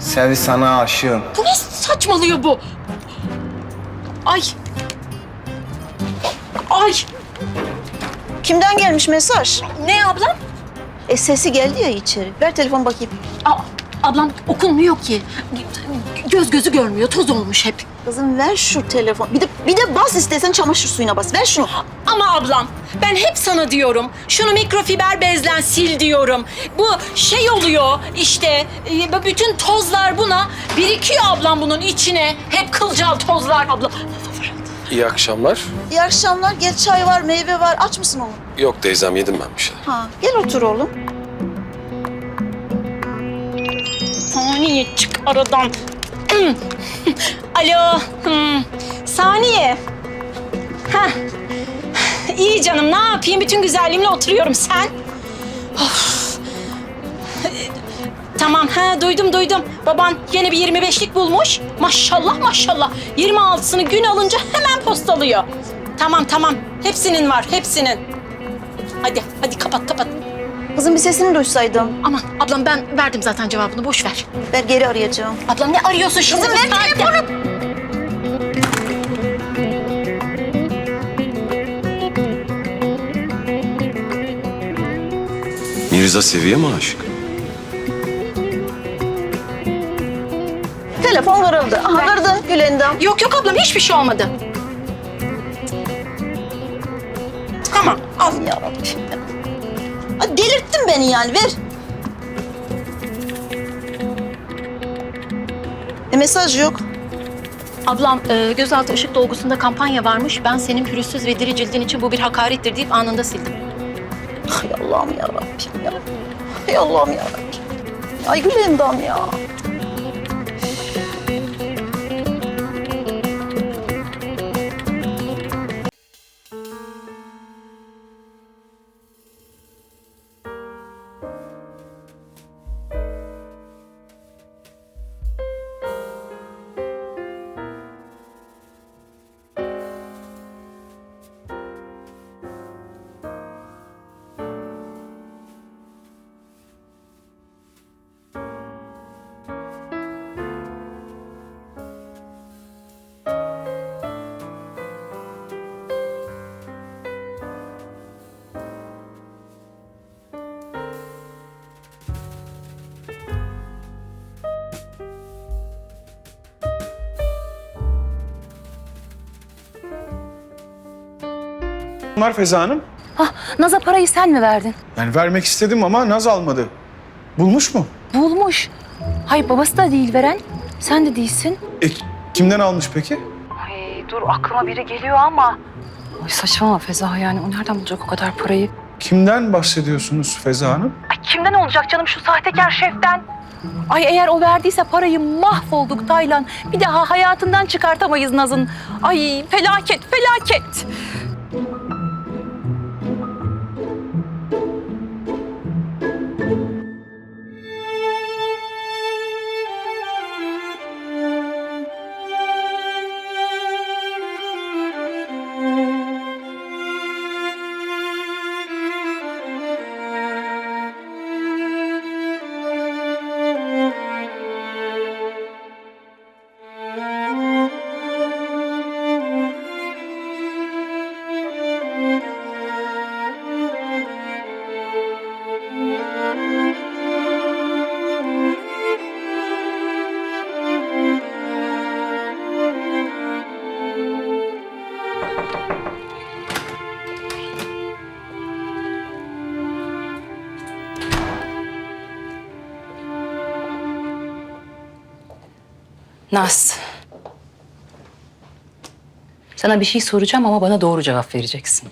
Sevi sana aşığım. Bu ne saçmalıyor bu? Ay. Ay. Kimden gelmiş mesaj? Ne ablam? E sesi geldi ya içeri. Ver telefon bakayım. Aa, ablam okunmuyor ki. Göz gözü görmüyor. Toz olmuş hep. Kızım ver şu telefon. Bir de bir de bas istesen çamaşır suyuna bas. Ver şunu. Ama ablam ben hep sana diyorum. Şunu mikrofiber bezlen sil diyorum. Bu şey oluyor işte e, bütün tozlar buna birikiyor ablam bunun içine. Hep kılcal tozlar abla. İyi akşamlar. İyi akşamlar. Gel çay var, meyve var. Aç mısın oğlum? Yok teyzem yedim ben bir şey. Ha, gel otur oğlum. Saniye çık aradan. Hmm. Alo. Hmm. Saniye. Heh. İyi canım ne yapayım bütün güzelliğimle oturuyorum sen. Tamam ha duydum duydum. Baban yine bir 25'lik bulmuş. Maşallah maşallah. 26'sını gün alınca hemen postalıyor. Tamam tamam. Hepsinin var hepsinin. Hadi hadi kapat kapat. Kızım bir sesini duysaydım. Aman ablam ben verdim zaten cevabını boş ver. Ben geri arayacağım. Ablam ne arıyorsun şimdi? Kızım ver telefonu. Mirza Seviye mi aşık? Telefon kırıldı. Aha kırdın Gülendam. Yok yok ablam hiçbir şey olmadı. Tamam al. Ya beni yani ver. E mesaj yok. Ablam e, gözaltı ışık dolgusunda kampanya varmış. Ben senin pürüzsüz ve diri cildin için bu bir hakarettir deyip anında sildim. Ay Allah'ım ya Rabbim ya. Ay Allah'ım ya Rabbim. Ay Gülendam ya. Var Feza Hanım. Ah, Naz'a parayı sen mi verdin? Yani vermek istedim ama Naz almadı. Bulmuş mu? Bulmuş. Hayır babası da değil veren. Sen de değilsin. E, kimden almış peki? Ay dur aklıma biri geliyor ama. Ay saçmalama Feza yani o nereden bulacak o kadar parayı? Kimden bahsediyorsunuz Feza Hanım? Ay kimden olacak canım şu sahtekar şeften? Ay eğer o verdiyse parayı mahvolduk Taylan. Bir daha hayatından çıkartamayız Naz'ın. Ay felaket felaket. Naz. Sana bir şey soracağım ama bana doğru cevap vereceksin.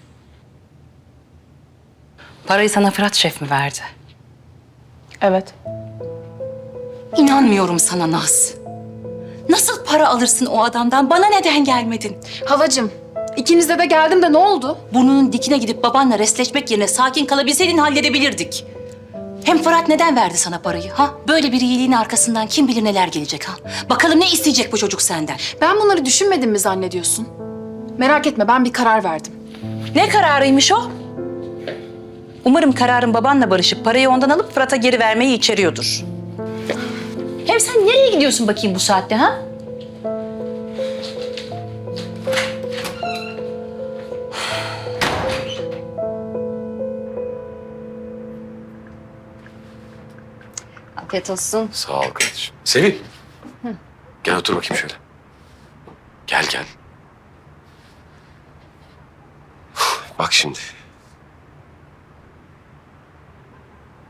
Parayı sana Fırat Şef mi verdi? Evet. İnanmıyorum sana Naz. Nasıl para alırsın o adamdan? Bana neden gelmedin? Halacığım, ikinize de geldim de ne oldu? Burnunun dikine gidip babanla restleşmek yerine sakin kalabilseydin halledebilirdik. Hem Fırat neden verdi sana parayı ha? Böyle bir iyiliğin arkasından kim bilir neler gelecek ha? Bakalım ne isteyecek bu çocuk senden? Ben bunları düşünmedim mi zannediyorsun? Merak etme, ben bir karar verdim. Ne kararıymış o? Umarım kararın babanla barışıp parayı ondan alıp Fırat'a geri vermeyi içeriyordur. Hem sen nereye gidiyorsun bakayım bu saatte ha? Afiyet olsun. Sağ ol kardeşim. Sevil. Gel otur bakayım şöyle. Gel gel. Bak şimdi.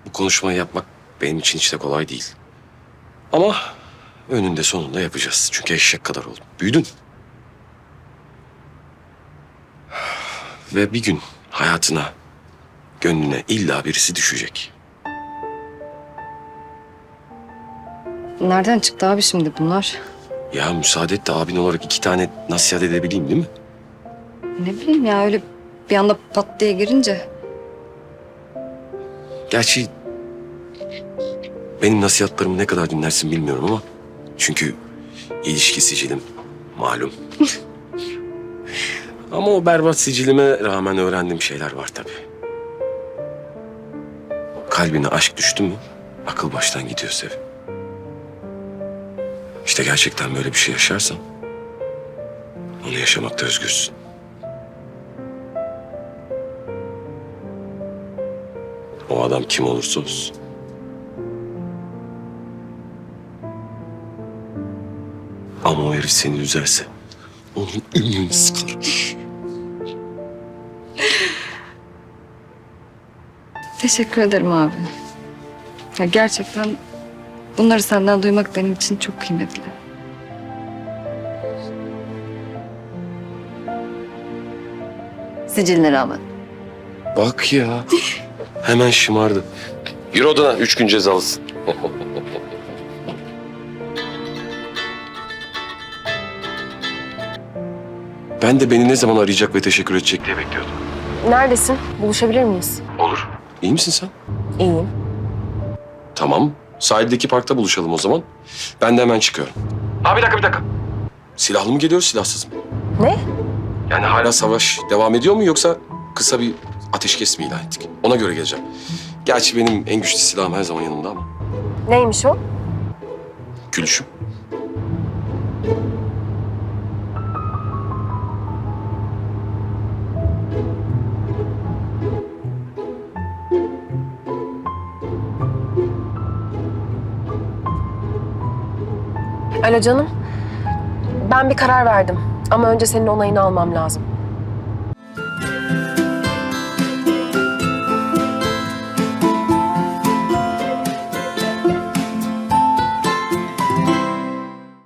Bu konuşmayı yapmak benim için hiç de kolay değil. Ama önünde sonunda yapacağız. Çünkü eşek kadar oldum. Büyüdün. Ve bir gün hayatına, gönlüne illa birisi düşecek. Nereden çıktı abi şimdi bunlar? Ya müsaade et de abin olarak iki tane nasihat edebileyim değil mi? Ne bileyim ya öyle bir anda pat diye girince. Gerçi benim nasihatlarımı ne kadar dinlersin bilmiyorum ama çünkü ilişki sicilim malum. ama o berbat sicilime rağmen öğrendiğim şeyler var tabii. Kalbine aşk düştü mü akıl baştan gidiyor Sev. İşte gerçekten böyle bir şey yaşarsan onu yaşamakta özgürsün. O adam kim olursa olsun. Ama o herif seni üzerse onun ümrünü sıkarım. Teşekkür ederim abi. Ya gerçekten bunları senden duymak benim için çok kıymetli. Siciline rağmen. Bak ya. Hemen şımardı. Yürü odana. Üç gün cezalısın. ben de beni ne zaman arayacak ve teşekkür edecek diye bekliyordum. Neredesin? Buluşabilir miyiz? Olur. İyi misin sen? İyiyim. Tamam. Sahildeki parkta buluşalım o zaman. Ben de hemen çıkıyorum. Abi bir dakika bir dakika. Silahlı mı geliyor silahsız mı? Ne? Yani hala savaş devam ediyor mu yoksa kısa bir ateşkes mi ilan ettik? Ona göre geleceğim. Gerçi benim en güçlü silahım her zaman yanımda ama. Neymiş o? Gülüşüm. Alo canım. Ben bir karar verdim. Ama önce senin onayını almam lazım.